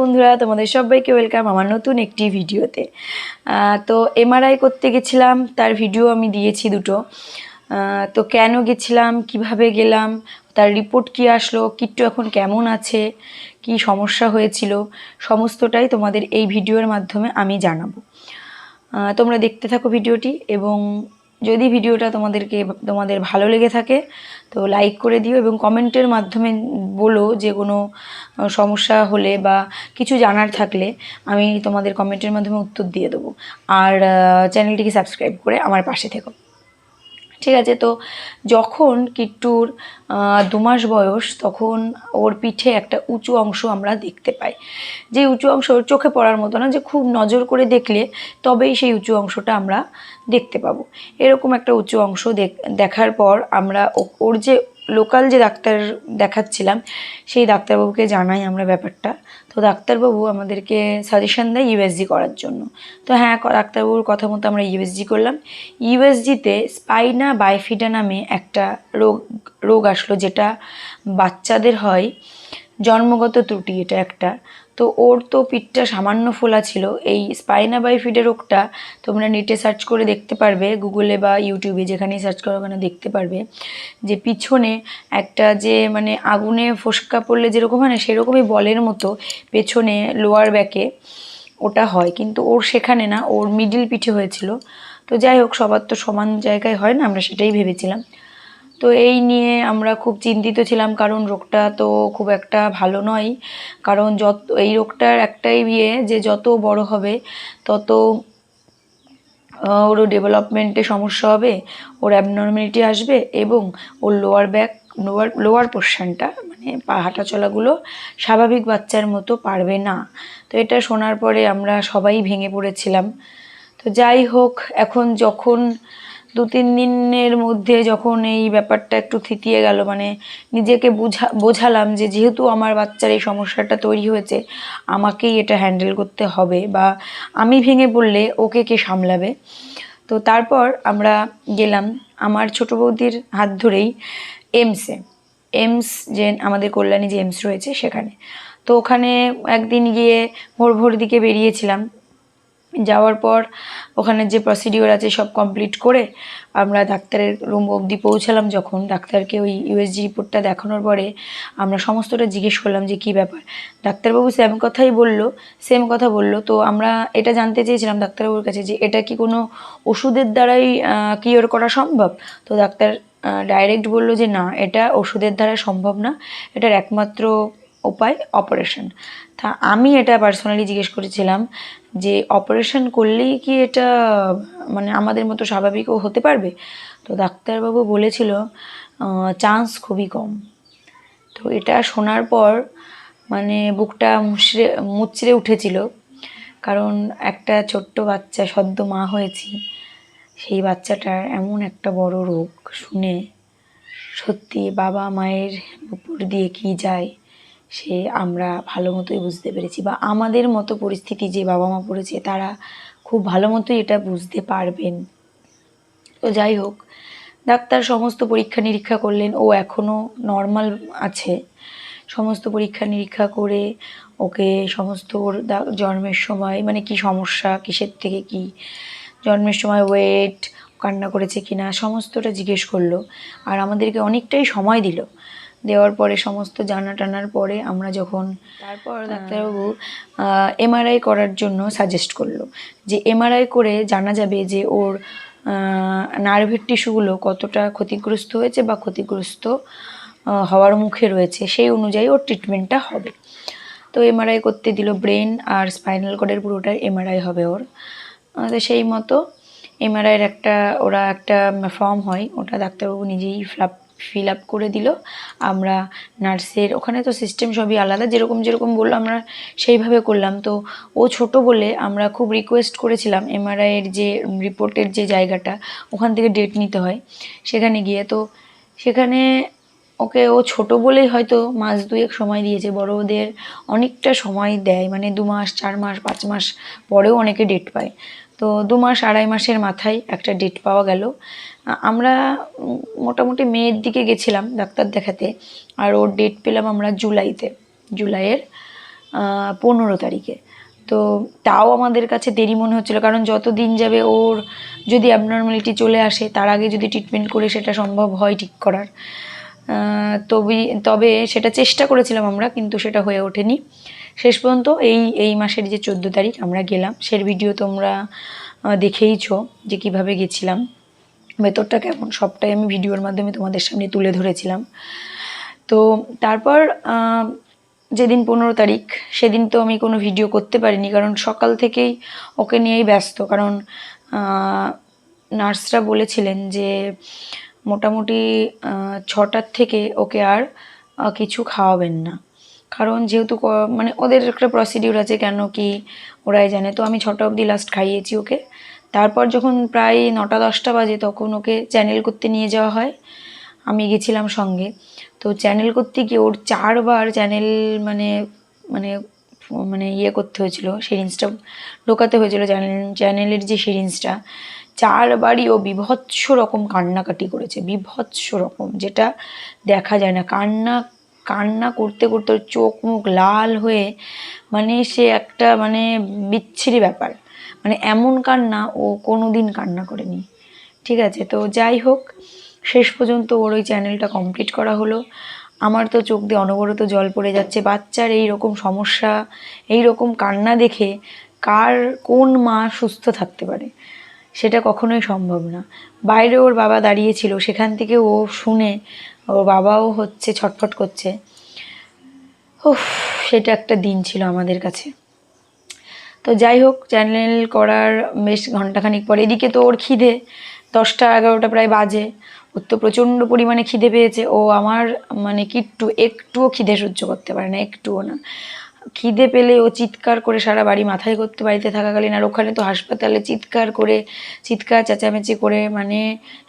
বন্ধুরা, তোমাদের সবাইকে ওয়েলকাম আমার নতুন একটি ভিডিওতে। তো এমআরআই করতে গেছিলাম, তার ভিডিও আমি দিয়েছি দুটো। তো কেন গেছিলাম, কীভাবে গেলাম, তার রিপোর্ট কি আসলো, কিট্টু এখন কেমন আছে, কি সমস্যা হয়েছিল, সমস্তটাই তোমাদের এই ভিডিওর মাধ্যমে আমি জানাব। তোমরা দেখতে থাকো ভিডিওটি এবং যদি ভিডিওটা তোমাদেরকে, তোমাদের ভালো লেগে থাকে, তো লাইক করে দিও এবং কমেন্টের মাধ্যমে বলো যে কোনো সমস্যা হলে বা কিছু জানার থাকলে আমি তোমাদের কমেন্টের মাধ্যমে উত্তর দিয়ে দেবো। আর চ্যানেলটিকে সাবস্ক্রাইব করে আমার পাশে থেকো। ঠিক আছে? তো যখন কিট্টুর দু মাস বয়স, তখন ওর পিঠে একটা উঁচু অংশ আমরা দেখতে পাই। যে উঁচু অংশ ওর চোখে পড়ার মতো না, যে খুব নজর করে দেখলে তবেই সেই উঁচু অংশটা আমরা দেখতে পাবো। এরকম একটা উঁচু অংশ দেখ- দেখার পর আমরা ওর যে লোকাল যে ডাক্তার দেখাচ্ছিলাম, সেই ডাক্তারবাবুকে জানাই আমরা ব্যাপারটা। তো ডাক্তারবাবু আমাদেরকে সাজেশন দেয় ইউএসজি করার জন্য। তো হ্যাঁ ডাক্তারবাবুর কথা মতো আমরা ইউএসজি করলাম। ইউএসজিতে স্পাইনা বাইফিডা নামে একটা রোগ রোগ আসলো যেটা বাচ্চাদের হয় জন্মগত ত্রুটি, এটা একটা। তো ওর তো পিঠটা সামান্য ফোলা ছিল। এই স্পাইনা বাইফিডা রোগটা তোমরা নেটে সার্চ করে দেখতে পারবে গুগলে বা ইউটিউবে যেখানেই সার্চ করো ওখানে দেখতে পারবে যে পিছনে একটা যে মানে আগুনে ফোসকা পড়লে যেরকম হয় না, সেরকমই বলের মতো পেছনে লোয়ার ব্যাকে ওটা হয়। কিন্তু ওর সেখানে না, ওর মিডিল পিঠে হয়েছিল। তো যাই হোক, সবার তো সমান জায়গায় হয় না, আমরা সেটাই ভেবেছিলাম। তো এই নিয়ে আমরা খুব চিন্তিত ছিলাম, কারণ রোগটা তো খুব একটা ভালো নয়। কারণ যত, এই রোগটার একটাই ইয়ে যে যত বড় হবে, তত ওরও ডেভেলপমেন্টে সমস্যা হবে, ওর অ্যাবনর্মালিটি আসবে এবং ওর লোয়ার ব্যাক লোয়ার লোয়ার পোর্শনটা মানে পা হাঁটা চলাগুলো স্বাভাবিক বাচ্চার মতো পারবে না। তো এটা শোনার পরে আমরা সবাই ভেঙে পড়েছিলাম। তো যাই হোক, এখন যখন দু তিন দিনের মধ্যে যখন এই ব্যাপারটা একটু থিতিয়ে গেল মানে নিজেকে বোঝা, বোঝালাম যে যেহেতু আমার বাচ্চার এই সমস্যাটা তৈরি হয়েছে, আমাকেই এটা হ্যান্ডেল করতে হবে বা আমি ভেঙে পড়লে ওকে কে সামলাবে? তো তারপর আমরা গেলাম আমার ছোট বৌদির হাত ধরেই এমসে এমস যে আমাদের কল্যাণী যে এমস রয়েছে সেখানে। তো ওখানে একদিন গিয়ে ভোর ভোর দিকে বেরিয়েছিলাম। যাওয়ার পর ওখানে যে প্রসিডিওর আছে সব কমপ্লিট করে আমরা ডাক্তারের রুম অবধি পৌঁছালাম। যখন ডাক্তারকে ওই ইউএসজি রিপোর্টটা দেখানোর পরে আমরা সমস্তটা জিজ্ঞেস করলাম যে কী ব্যাপার? ডাক্তারবাবু সেম কথাই বলল সেম কথা বলল। তো আমরা এটা জানতে চেয়েছিলাম ডাক্তারবাবুর কাছে যে এটা কি কোনো ওষুধের দ্বারাই কিওর করা সম্ভব? তো ডাক্তার ডাইরেক্ট বলল যে না, এটা ওষুধের দ্বারা সম্ভব না। এটার একমাত্র উপায় অপারেশন তা আমি এটা পার্সোনালি জিজ্ঞেস করেছিলাম যে অপারেশন করলেই কি এটা মানে আমাদের মতো স্বাভাবিকও হতে পারবে? তো ডাক্তারবাবু বলেছিল চান্স খুবই কম। তো এটা শোনার পর মানে বুকটা মুচড়ে মুচড়ে উঠেছিল। কারণ একটা ছোট্ট বাচ্চা, সদ্য মা হয়েছি, সেই বাচ্চাটার এমন একটা বড় রোগ শুনে সত্যি বাবা মায়ের উপর দিয়ে কি যায়? সে আমরা ভালো মতোই বুঝতে পেরেছি বা আমাদের মতো পরিস্থিতি যে বাবা মা পড়েছে তারা খুব ভালো মতোই এটা বুঝতে পারবেন। তো যাই হোক, ডাক্তার সমস্ত পরীক্ষা নিরীক্ষা করলেন, ও এখনও নর্মাল আছে। সমস্ত পরীক্ষা নিরীক্ষা করে ওকে সমস্ত ওর জন্মের সময় মানে কি সমস্যা, কিসের থেকে কি, জন্মের সময় ওয়েট কান্না করেছে কিনা, সমস্তটা জিজ্ঞেস করল। আর আমাদেরকে অনেকটাই সময় দিল। দেওয়ার পরে সমস্ত জানা টানার পরে আমরা যখন তারপর ডাক্তারবাবু? এমআরআই করার জন্য সাজেস্ট করল যে এমআরআই করে জানা যাবে যে ওর নার্ভের টিস্যুগুলো কতটা ক্ষতিগ্রস্ত হয়েছে বা ক্ষতিগ্রস্ত হওয়ার মুখে রয়েছে সেই অনুযায়ী ওর ট্রিটমেন্টটা হবে। তো এমআরআই করতে দিল ব্রেন আর স্পাইনাল কর্ডের পুরোটাই এমআরআই হবে ওর। তো সেই মতো এমআরআইয়ের একটা ওরা একটা ফর্ম হয় ওটা ডাক্তারবাবু নিজেই ফিল ফিল আপ করে দিল। আমরা নার্সের, ওখানে তো সিস্টেম সবই আলাদা, যেরকম যেরকম বলল আমরা সেইভাবে করলাম। তো ও ছোট বলে আমরা খুব রিকোয়েস্ট করেছিলাম এমআরআইয়ের যে রিপোর্টের যে জায়গাটা, ওখান থেকে ডেট নিতে হয়। সেখানে গিয়ে তো সেখানে ওকে ও ছোট বলেই হয়তো মাস দুয়েক সময় দিয়েছে, বড়দের অনেকটা সময় দেয়। মানে দু মাস, চার মাস, পাঁচ মাস পরেও অনেকে ডেট পায়। তো দু মাস, আড়াই মাসের মাথায় একটা ডেট পাওয়া গেল। আমরা মোটামুটি মেয়ের দিকে গেছিলাম ডাক্তার দেখাতে, আর ওর ডেট পেলাম আমরা জুলাইতে, জুলাইয়ের পনেরো তারিখে। তো তাও আমাদের কাছে দেরি মনে হচ্ছিল, কারণ যত দিন যাবে ওর যদি অ্যাবনর্মালিটি চলে আসে, তার আগে যদি ট্রিটমেন্ট করে সেটা সম্ভব হয় ঠিক করার। তবে তবে সেটা চেষ্টা করেছিলাম আমরা, কিন্তু সেটা হয়ে ওঠেনি। শেষ পর্যন্ত এই এই মাসের যে চোদ্দ তারিখ আমরা গেলাম, সের ভিডিও তোমরা দেখেইছো যে কীভাবে গেছিলাম। ভেতরটা কেমন? সবটাই আমি ভিডিওর মাধ্যমে তোমাদের সামনে তুলে ধরেছিলাম। তো তারপর যেদিন পনেরো তারিখ, সেদিন তো আমি কোনো ভিডিও করতে পারিনি, কারণ সকাল থেকেই ওকে নিয়েই ব্যস্ত। কারণ নার্সরা বলেছিলেন যে মোটামুটি ছটার থেকে ওকে আর কিছু খাওয়াবেন না। কারণ যেহেতু মানে ওদের একটা প্রসিডিউর আছে, কেন কি ওরাই জানে। তো আমি ছটা অবধি লাস্ট খাইয়েছি ওকে। তারপর যখন প্রায় নটা, দশটা বাজে তখন ওকে চ্যানেল করতে নিয়ে যাওয়া হয়। আমি গেছিলাম সঙ্গে। তো চ্যানেল করতে গিয়ে ওর চারবার চ্যানেল মানে মানে মানে ইয়ে করতে হয়েছিল সিরিঞ্জটা ঢোকাতে হয়েছিল চ্যানেল চ্যানেলের যে সিরিঞ্জটা চারবারই ও বিভৎস রকম কান্নাকাটি করেছে, বিভৎস রকম, যেটা দেখা যায় না। কান্না কান্না করতে করতে ওর চোখ মুখ লাল হয়ে মানে সে একটা মানে বিচ্ছিরি ব্যাপার। মানে এমন কান্না ও কোনো দিন কান্না করেনি। ঠিক আছে, তো যাই হোক, শেষ পর্যন্ত ওর ওই চ্যানেলটা কমপ্লিট করা হলো। আমার তো চোখ দিয়ে অনবরত জল পড়ে যাচ্ছে। বাচ্চার এই রকম সমস্যা এই রকম কান্না দেখে কার কোন মা সুস্থ থাকতে পারে, সেটা কখনোই সম্ভব না। বাইরে ওর বাবা দাঁড়িয়েছিল, সেখান থেকে ও শুনে ওর বাবাও হচ্ছে ছটফট করছে। উফ, সেটা একটা দিন ছিল আমাদের কাছে। তো যাই হোক চ্যানেল করার বেশ ঘন্টাখানিক পর এদিকে তো ওর খিদে, দশটা এগারোটা প্রায় বাজে। ওর তো প্রচণ্ড পরিমাণে খিদে পেয়েছে। ও আমার মানে কিট্টু একটুও খিদে সহ্য করতে পারে না, একটুও না। খিদে পেলে ও চিৎকার করে সারা বাড়ি মাথায় করতে, বাড়িতে থাকাকালীন আর ওখানে তো হাসপাতালে চিৎকার করে, চিৎকার, চেঁচামেচি করে মানে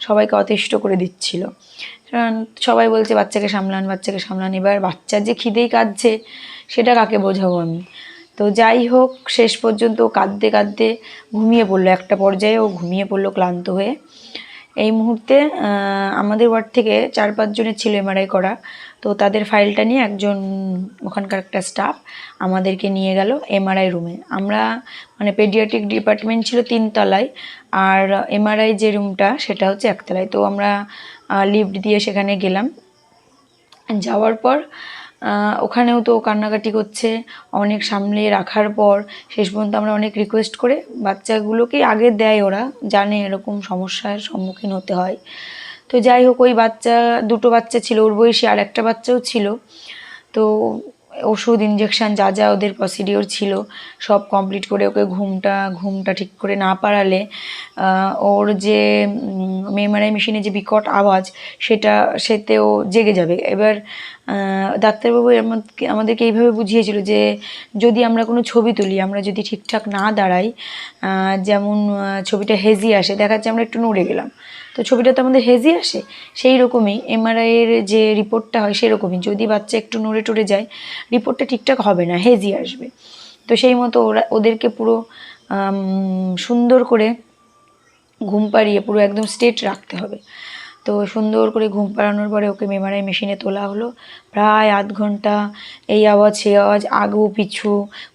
সবাইকে অতিষ্ঠ করে দিচ্ছিল। কারণ সবাই বলছে, বাচ্চাকে সামলান বাচ্চাকে সামলান, এবার বাচ্চার যে খিদেই কাঁদছে, সেটা কাকে বোঝাবো আমি? তো যাই হোক, শেষ পর্যন্ত কাঁদতে কাঁদতে ঘুমিয়ে পড়ল একটা পর্যায়ে। ও ঘুমিয়ে পড়ল ক্লান্ত হয়ে। এই মুহূর্তে আমাদের ওয়ার্ড থেকে চার পাঁচজনের ছিল এমআরআই করা। তো তাদের ফাইলটা নিয়ে একজন ওখানকার একটা স্টাফ আমাদেরকে নিয়ে গেল এমআরআই রুমে আমরা মানে পেডিয়াট্রিক ডিপার্টমেন্ট ছিল তিনতলায়, আর এমআরআই যে রুমটা সেটা হচ্ছে একতলায়। তো আমরা লিফট দিয়ে সেখানে গেলাম। যাওয়ার পর ওখানেও তো কান্নাকাটি করছে, অনেক সামলে রাখার পর শেষ পর্যন্ত আমরা অনেক রিকোয়েস্ট করে বাচ্চাগুলোকেই আগে দেয় ওরা, জানে এরকম সমস্যার সম্মুখীন হতে হয়। তো যাই হোক, ওই বাচ্চা, দুটো বাচ্চা ছিল, ওর বয়সী আর একটা বাচ্চাও ছিল। তো ওষুধ ইঞ্জেকশন যা যা ওদের প্রসিডিওর ছিল, সব কমপ্লিট করে ওকে ঘুমটা ঘুমটা ঠিক করে না পারালে ওর যে মেমারাই মেশিনে যে বিকট আওয়াজ, সেটা, সেতেও জেগে যাবে। এবার ডাক্তারবাবু আমাদেরকে আমাদেরকে এইভাবে বুঝিয়েছিল যে যদি আমরা কোনো ছবি তুলি, আমরা যদি ঠিকঠাক না দাঁড়াই যেমন ছবিটা হেজি আসে দেখা যাচ্ছে আমরা একটু নড়ে গেলাম। তো ছবিটা তো আমাদের হেজি আসে, সেই রকমই এমআরআইয়ের যে রিপোর্টটা হয় সেরকমই। যদি বাচ্চা একটু নড়ে টড়ে যায়, রিপোর্টটা ঠিকঠাক হবে না, হেজি আসবে। তো সেই মতো ওরা, ওদেরকে পুরো সুন্দর করে ঘুম পাড়িয়ে পুরো একদম স্ট্রেট রাখতে হবে। তো সুন্দর করে ঘুম পাড়ানোর পরে ওকে মেমারাই মেশিনে তোলা হলো। প্রায় আধ ঘণ্টা এই আওয়াজ, সেই আওয়াজ আগু পিছু,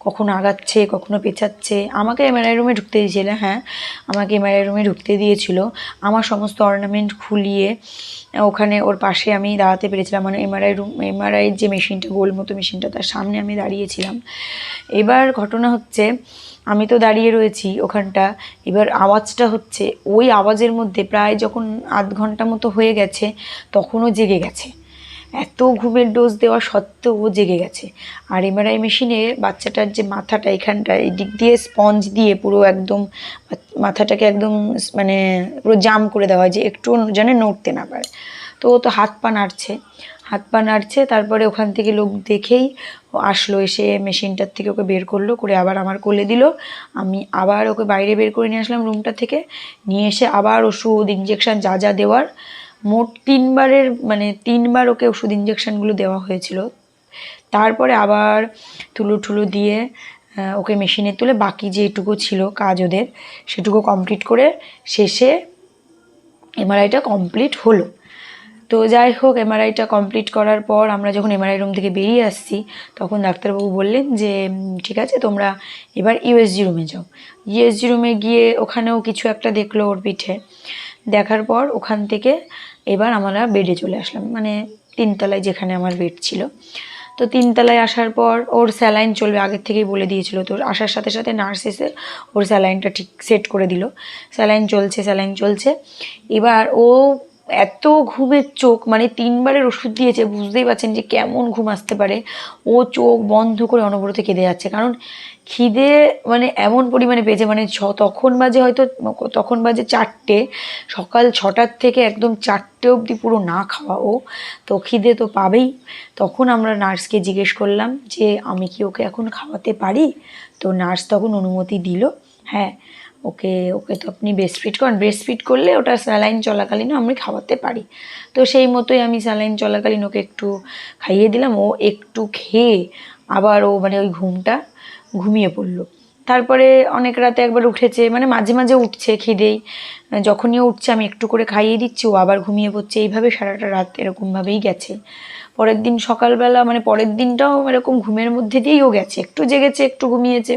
কখনো আগাচ্ছে, কখনো পেঁচাচ্ছে আমাকে এমআরআই রুমে ঢুকতে দিয়েছিল হ্যাঁ আমাকে এমআরআই রুমে ঢুকতে দিয়েছিল। আমার সমস্ত অর্নামেন্ট খুলিয়ে ওখানে ওর পাশে আমি দাঁড়াতে পেরেছিলাম মানে এমআরআই রুম এমআরআইয়ের যে মেশিনটা, গোল মতো মেশিনটা, তার সামনে আমি দাঁড়িয়েছিলাম। এবার ঘটনা হচ্ছে, আমি তো দাঁড়িয়ে রয়েছি ওখানটা, এবার আওয়াজটা হচ্ছে, ওই আওয়াজের মধ্যে প্রায় যখন আধ ঘণ্টা মতো হয়ে গেছে, তখনও জেগে গেছে। এত ঘুমের ডোজ দেওয়া সত্ত্বেও ও জেগে গেছে। আর এমআরআই মেশিনে বাচ্চাটার যে মাথাটা এখানটা, এই দিক দিয়ে স্পঞ্জ দিয়ে পুরো একদম মাথাটাকে একদম মানে পুরো জাম করে দেওয়া হয় যে একটু যেন নড়তে না পারে। তো ও তো হাত পা নাড়ছে। হাত পা নাড়ছে, তারপরে ওখান থেকে লোক দেখেই ও আসলো, এসে মেশিনটার থেকে ওকে বের করল, করে আবার আমার কোলে দিল। আমি আবার ওকে বাইরে বের করে নিয়ে আসলাম রুমটা থেকে। নিয়ে এসে আবার ওষুধ ইঞ্জেকশন যা যা দেওয়ার মোট তিনবারের মানে তিনবার ওকে ওষুধ ইঞ্জেকশনগুলো দেওয়া হয়েছিল। তারপরে আবার তুলো ঠুলো দিয়ে ওকে মেশিনে তুলে বাকি যেটুকু ছিল কাজ ওদের, সেটুকু কমপ্লিট করে শেষে এমআরআইটা কমপ্লিট হলো। তো যাই হোক এমআরআইটা কমপ্লিট করার পর আমরা যখন এমআরআই রুম থেকে বেরিয়ে আসছি, তখন ডাক্তারবাবু বললেন যে ঠিক আছে, তোমরা এবার ইউএসজি রুমে যাও। ইউএসজি রুমে গিয়ে ওখানেও কিছু একটা দেখল ওর পিঠে। দেখার পর ওখান থেকে এবার আমরা বেডে চলে আসলাম। মানে তিনতলায় যেখানে আমার বেড ছিল। তো তিনতলায় আসার পর ওর স্যালাইন চলবে, আগের থেকেই বলে দিয়েছিল। তো আসার সাথে সাথে নার্স এসে ওর স্যালাইনটা ঠিক সেট করে দিল। স্যালাইন চলছে স্যালাইন চলছে। এবার ও এত ঘুমের চোখ মানে তিনবারের ওষুধ দিয়েছে, বুঝতেই পারছেন যে কেমন ঘুম আসতে পারে। ও চোখ বন্ধ করে অনবরত কেঁদে যাচ্ছে। কারণ খিদে মানে এমন পরিমাণে পেয়েছে মানে ছ, তখন বাজে হয়তো, তখন বাজে চারটে, সকাল ছটার থেকে একদম চারটে অবধি পুরো না খাওয়া ও। তো খিদে তো পাবেই। তখন আমরা নার্সকে জিজ্ঞেস করলাম যে, আমি কি ওকে এখন খাওয়াতে পারি? তো নার্স তখন অনুমতি দিল। হ্যাঁ ওকে ওকে তো আপনি ব্রেস্ট ফিট করেন। ব্রেস্ট ফিট করলে ওটা স্যালাইন চলাকালীনও আমি খাওয়াতে পারি। তো সেই মতোই আমি স্যালাইন চলাকালীন ওকে একটু খাইয়ে দিলাম। ও একটু খেয়ে আবার ও মানে ওই ঘুমটা ঘুমিয়ে পড়ল। তারপরে অনেক রাতে একবার উঠেছে মানে মাঝে মাঝে উঠছে খিদেই। যখনই উঠছে, আমি একটু করে খাইয়ে দিচ্ছি, ও আবার ঘুমিয়ে পড়ছে। এইভাবে সারাটা রাত এরকমভাবেই গেছে। পরের দিন সকালবেলা মানে পরের দিনটাও এরকম ঘুমের মধ্যে দিয়েই ও গেছে। একটু জেগেছে, একটু ঘুমিয়েছে।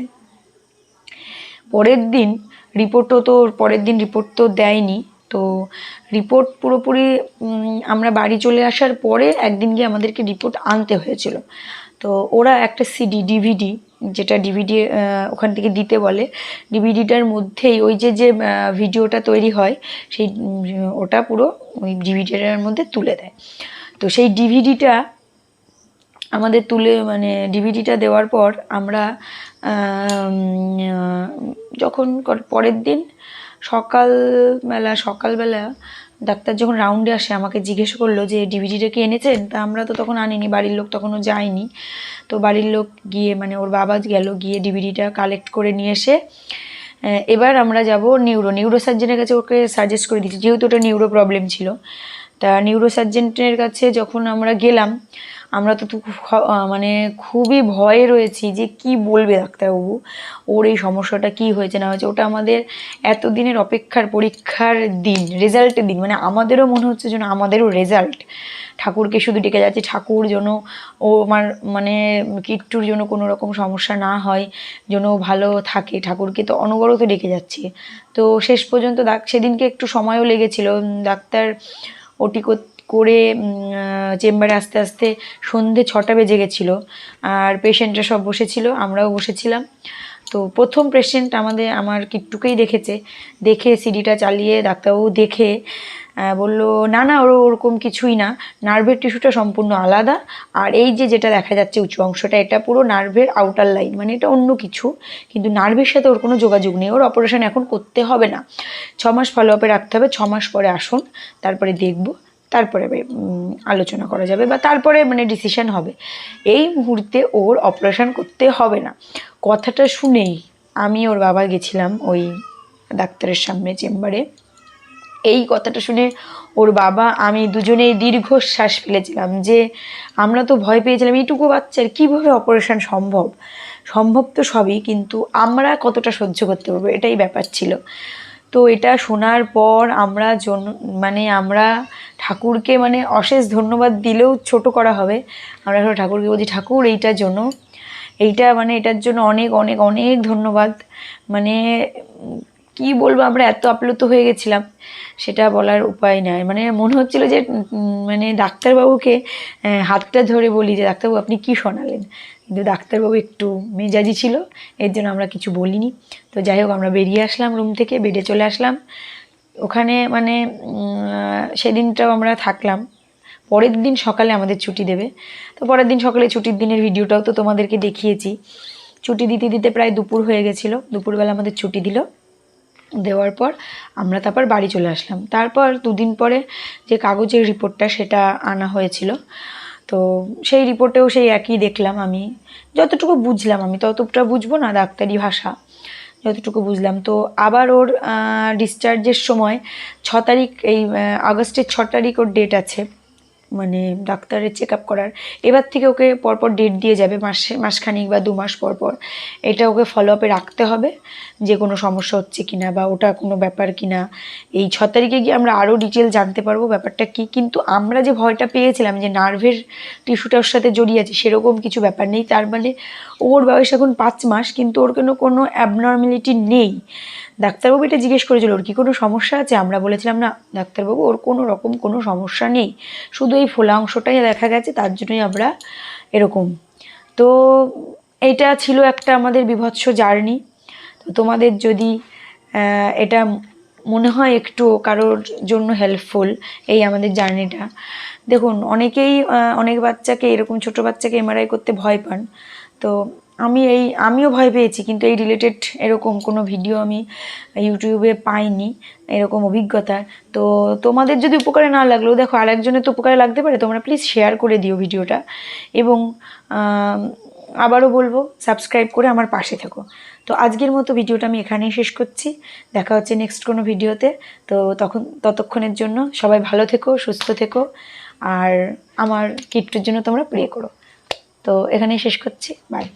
পরের দিন রিপোর্টও তো পরের দিন রিপোর্ট তো দেয়নি। তো রিপোর্ট পুরোপুরি আমরা বাড়ি চলে আসার পরে একদিন গিয়ে আমাদেরকে রিপোর্ট আনতে হয়েছিল। তো ওরা একটা সিডি ডিভিডি যেটা ডিভিডি ওখান থেকে দিতে বলে। ডিভিডিটার মধ্যেই ওই যে যে ভিডিওটা তৈরি হয়, সেই ওটা পুরো ওই ডিভিডিটার মধ্যে তুলে দেয়। তো সেই ডিভিডিটা আমাদের তুলে মানে ডিভিডিটা দেওয়ার পর আমরা যখন পরের দিন সকালবেলা সকালবেলা ডাক্তার যখন রাউন্ডে আসে, আমাকে জিজ্ঞেস করল যে ডিভিডিটা কি এনেছেন? তা আমরা তো তখন আনিনি, বাড়ির লোক তখনও যায়নি। তো বাড়ির লোক গিয়ে মানে ওর বাবা গেল, গিয়ে ডিভিডিটা কালেক্ট করে নিয়ে এসে এবার আমরা যাব নিউরো নিউরো সার্জনের কাছে ওকে সাজেস্ট করে দিচ্ছি যেহেতু ওটা নিউরো প্রবলেম ছিল। তা নিউরো সার্জেন্টের কাছে যখন আমরা গেলাম আমরা তো মানে খুবই ভয়ে রয়েছি যে কি বলবে ডাক্তারবাবু? ওর এই সমস্যাটা কি হয়েছে, না হয়েছে? ওটা আমাদের এতদিনের অপেক্ষার পরীক্ষার দিন রেজাল্টের দিন। মানে আমাদেরও মনে হচ্ছে যেন আমাদেরও রেজাল্ট ঠাকুরকে শুধু ডেকে যাচ্ছে, ঠাকুর যেন ও আমার মানে কিট্টুর জন্য কোনো রকম সমস্যা না হয়, যেন ভালো থাকে। ঠাকুরকে তো অনবরত ডেকে যাচ্ছে। তো শেষ পর্যন্ত সেদিনকে একটু সময়ও লেগেছিল। ডাক্তার ওটি কর- করে চেম্বারে আস্তে আস্তে সন্ধে ছটা বেজে গেছিল, আর পেশেন্টরা সব বসেছিল, আমরাও বসেছিলাম। তো প্রথম পেশেন্ট আমাদের, আমার কিট্টুকেই দেখেছে, দেখে সিডিটা চালিয়ে ডাক্তারবাবু দেখে বলল, না না, ওর, ওরকম কিছুই না, নার্ভের টিস্যুটা সম্পূর্ণ আলাদা, আর এই যে যেটা দেখা যাচ্ছে উঁচু অংশটা, এটা পুরো নার্ভের আউটার লাইন মানে এটা অন্য কিছু, কিন্তু নার্ভের সাথে ওর কোনো যোগাযোগ নেই, ওর অপারেশন এখন করতে হবে না। ছ মাস ফলো আপে রাখতে হবে, ছ মাস পরে আসুন, তারপরে দেখব। তারপরে আলোচনা করা যাবে বা তারপরে মানে ডিসিশন হবে। এই মুহূর্তে ওর অপারেশন করতে হবে না। কথাটা শুনেই আমি ওর বাবা গেছিলাম ওই ডাক্তারের সামনে চেম্বারে। এই কথাটা শুনে ওর বাবা, আমি দুজনেই দীর্ঘশ্বাস ফেলেছিলাম যে আমরা তো ভয় পেয়েছিলাম, এইটুকু বাচ্চার কীভাবে অপারেশন সম্ভব? সম্ভব তো সবই, কিন্তু আমরা কতটা সহ্য করতে পারব? এটাই ব্যাপার ছিল। তো এটা শোনার পর আমরা জন মানে আমরা ঠাকুরকে মানে অশেষ ধন্যবাদ দিলেও ছোট করা হবে। আমরা ঠাকুরকে বলছি, ঠাকুর, এইটার জন্য, এইটা মানে এটার জন্য অনেক অনেক অনেক ধন্যবাদ। মানে কি বলব, আমরা এত আপ্লুত হয়ে গেছিলাম, সেটা বলার উপায় নাই। মানে মনে হচ্ছিল যে মানে ডাক্তারবাবুকে হাতটা ধরে বলি যে, ডাক্তারবাবু, আপনি কি শোনালেন? কিন্তু ডাক্তারবাবু একটু মেজাজি ছিল, এর জন্য আমরা কিছু বলিনি। তো যাই হোক, আমরা বেরিয়ে আসলাম রুম থেকে, বেডে চলে আসলাম। ওখানে মানে সেদিনটাও আমরা থাকলাম। পরের দিন সকালে আমাদের ছুটি দেবে। তো পরের দিন সকালে ছুটির দিনের ভিডিওটাও তো তোমাদেরকে দেখিয়েছি। ছুটি দিতে দিতে প্রায় দুপুর হয়ে গেছিল। দুপুরবেলা আমাদের ছুটি দিল। দেওয়ার পর আমরা তারপর বাড়ি চলে আসলাম। তারপর দুদিন পরে যে কাগজের রিপোর্টটা সেটা আনা হয়েছিল। তো সেই রিপোর্টেও সেই একই দেখলাম আমি। যতটুকু বুঝলাম আমি, ততটা বুঝব না ডাক্তারি ভাষা, যতটুকু বুঝলাম। তো আবার ওর ডিসচার্জের সময় ছ তারিখ, এই আগস্টের ছ তারিখ ওর ডেট আছে। মানে ডাক্তারের চেক আপ করার। এবার থেকে ওকে পরপর ডেট দিয়ে যাবে মাসে, মাসখানিক বা দু মাস পর পর। এটা ওকে ফলো আপে রাখতে হবে যে কোনো সমস্যা হচ্ছে কিনা বা ওটা কোনো ব্যাপার কিনা। এই ছ তারিখে গিয়ে আমরা আরও ডিটেল জানতে পারব ব্যাপারটা কি। কিন্তু আমরা যে ভয়টা পেয়েছিলাম যে নার্ভের টিস্যুটা ওর সাথে জড়িয়ে আছে, সেরকম কিছু ব্যাপার নেই। তার মানে ওর বয়স এখন পাঁচ মাস, কিন্তু ওর কোনো কোনো অ্যাবনর্মালিটি নেই। ডাক্তারবাবু এটা জিজ্ঞেস করেছিল, ওর কি কোনো সমস্যা আছে? আমরা বলেছিলাম, না, ডাক্তারবাবু, ওর কোনো রকম কোনো সমস্যা নেই। শুধু এই ফোলা অংশটাই দেখা গেছে, তার জন্যই আমরা এরকম। তো এটা ছিল একটা আমাদের বিভৎস জার্নি। তো তোমাদের যদি এটা মনে হয় একটু কারোর জন্য হেল্পফুল এই আমাদের জার্নিটা। দেখুন, অনেকেই অনেক বাচ্চাকে, এরকম ছোট বাচ্চাকে এমআরআই করতে ভয় পান। তো আমি এই, আমিও ভয় পেয়েছি, কিন্তু এই রিলেটেড এরকম কোনো ভিডিও আমি ইউটিউবে পাইনি, এরকম অভিজ্ঞতা। তো তোমাদের যদি উপকারে না লাগলেও দেখো, আরেকজনের তো উপকারে লাগতে পারে, তোমরা প্লিজ শেয়ার করে দিও ভিডিওটা। এবং আবারও বলব সাবস্ক্রাইব করে আমার পাশে থেকো। তো আজকের মতো ভিডিওটা আমি এখানেই শেষ করছি। দেখা হচ্ছে নেক্সট কোনো ভিডিওতে। তো তখন, ততক্ষণের জন্য সবাই ভালো থেকো, সুস্থ থেকো। আর আমার কিট্টুর জন্য তোমরা প্রে করো। তো এখানেই শেষ করছি। বাই